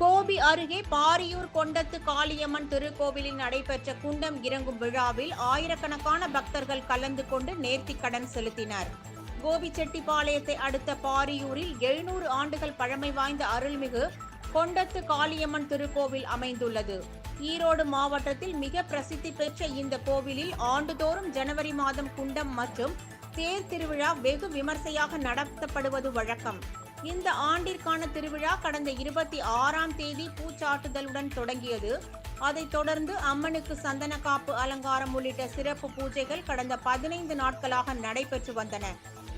கோபி அருகே பாரியூர் கொண்டத்து காளியம்மன் திருக்கோவிலில் நடைபெற்ற குண்டம் இறங்கும் விழாவில் ஆயிரக்கணக்கான பக்தர்கள் கலந்து கொண்டு நேர்த்திக்கடன் செலுத்தினர். கோபிச்செட்டிப்பாளையத்தை அடுத்த பாரியூரில் எழுநூறு ஆண்டுகள் பழமை வாய்ந்த அருள்மிகு கொண்டத்து காளியம்மன் திருக்கோவில் அமைந்துள்ளது. ஈரோடு மாவட்டத்தில் மிக பிரசித்தி பெற்ற இந்த கோவிலில் ஆண்டுதோறும் ஜனவரி மாதம் குண்டம் மற்றும் தேர் திருவிழா வெகு விமர்சையாக நடத்தப்படுவது வழக்கம். இந்த ஆண்டிற்கான திருவிழா கடந்த இருபத்தி ஆறாம் தேதி பூச்சாட்டுதலுடன் தொடங்கியது. அதைத் தொடர்ந்து அம்மனுக்கு சந்தன காப்பு அலங்காரம் உள்ளிட்ட சிறப்பு பூஜைகள் கடந்த பதினைந்து நாட்களாக நடைபெற்று வந்தன.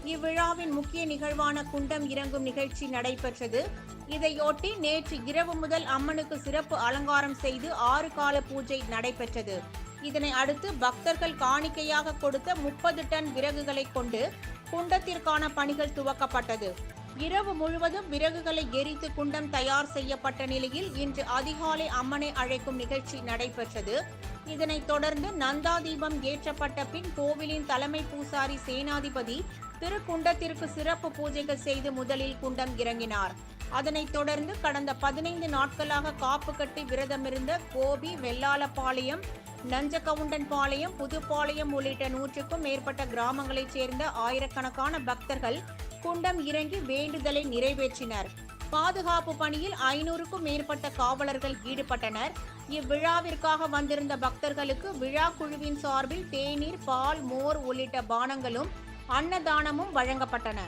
இவ்விழாவின் முக்கிய நிகழ்வான குண்டம் இறங்கும் நிகழ்ச்சி நடைபெற்றது. இதையொட்டி நேற்று இரவு முதல் அம்மனுக்கு சிறப்பு அலங்காரம் செய்து ஆறு கால பூஜை நடைபெற்றது. இதனை அடுத்து பக்தர்கள் காணிக்கையாக கொடுத்த முப்பது டன் விறகுகளை கொண்டு குண்டத்திற்கான பணிகள் துவக்கப்பட்டது. இரவு முழுவதும் விறகுகளை எரித்து குண்டம் தயார் செய்யப்பட்ட நிலையில் இன்று அதிகாலை அம்மனை அழைக்கும் நிகழ்ச்சி நடைபெற்றது. இதனைத் தொடர்ந்து நந்தா தீபம் ஏற்றப்பட்ட பின் கோவிலின் தலைமை பூசாரி சேனாதிபதி திருக்குண்டத்திற்கு சிறப்பு பூஜைகள் செய்து முதலில் குண்டம் இறங்கினார். அதனைத் தொடர்ந்து கடந்த பதினைந்து நாட்களாக காப்பு கட்டி விரதமிருந்த கோபி வெள்ளாளப்பாளையம் நஞ்சகவுண்டன்பாளையம் புதுப்பாளையம் உள்ளிட்ட நூற்றுக்கும் மேற்பட்ட கிராமங்களைச் சேர்ந்த ஆயிரக்கணக்கான பக்தர்கள் குண்டம் இறங்கி வேண்டுதலை நிறைவேற்றினர். பாதுகாப்பு பணியில் ஐநூறுக்கும் மேற்பட்ட காவலர்கள் ஈடுபட்டனர். இவ்விழாவிற்காக வந்திருந்த பக்தர்களுக்கு விழா குழுவின் சார்பில் தேநீர் பால் மோர் உள்ளிட்ட பானங்களும் அன்னதானமும் வழங்கப்பட்டன.